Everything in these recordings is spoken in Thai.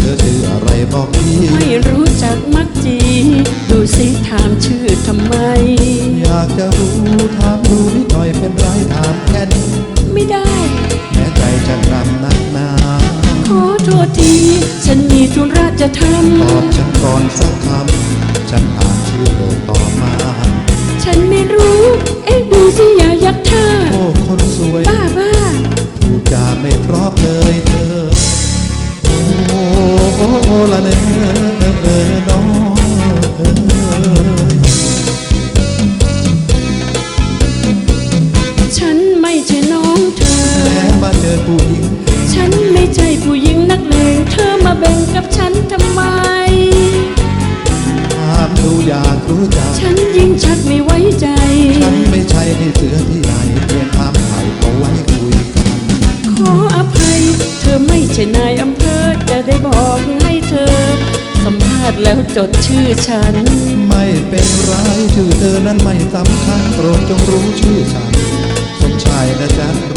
เธอชื่ออะไรบอกพี่ ไม่รู้จักมักจี ดูสิถามชื่อทำไม อยากจะรู้ถามดูนิดหน่อยเป็นไรถามแค่นี้ไม่ได้ แม้ใจจะรำนักหนาขอโทษที ฉันมีธุระจะทตอบฉันก่อนสักคำฉันอ่านชื่อโลกต่อมาำฉันไม่รู้ เอ๊ะดูสิอย่ายักท่าโอ้คนสวย บ้าบ้า พูดจาไม่เพราะเลย ละเนอเออน้องฉันไม่ใช่น้องเธอแม้มาเจอผู้หญิง ฉันไม่ใช่ผู้หญิงนักเลงเธอมาแบ่งกับฉันทำไมถามดูอยากรู้จัก ฉันยิ่งชักไม่ไว้ใจ ฉันไม่ใช่ให้เสือที่ไหนเพียงถามไถ่เอาไว้คุยกันขออภัย เธอไม่ใช่นายอำเภอาติแล้วจดชื่อฉัน ไม่เป็นไรชื่อเธอนั้นไม่สำคัญโปรดจงรู้ชื่อฉันสมชายนะจ๊ะ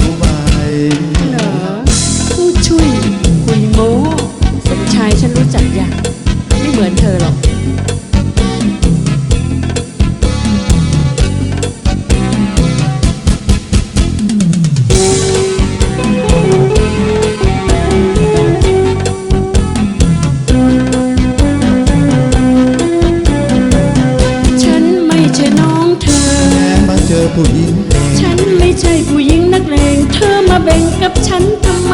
ผู้หญิงเองฉันไม่ใช่ผู้หญิงนักเลงเธอมาแบ่งกับฉันทำไม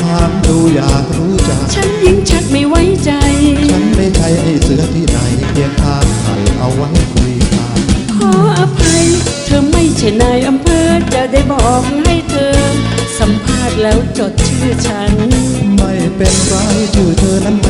ถามดูอยากรู้จัก ฉันยิ่งชักไม่ไว้ใจ ฉันไม่ใช่ไอ้เสือที่ไหนเพียงถามไถ่เอาไว้คุยกัน ขออภัย เธอไม่ใช่นายอำเภอจะได้บอกให้เธอ สัมภาษณ์แล้วจดชื่อฉัน ไม่เป็นไรชื่อเธอนั้นไม่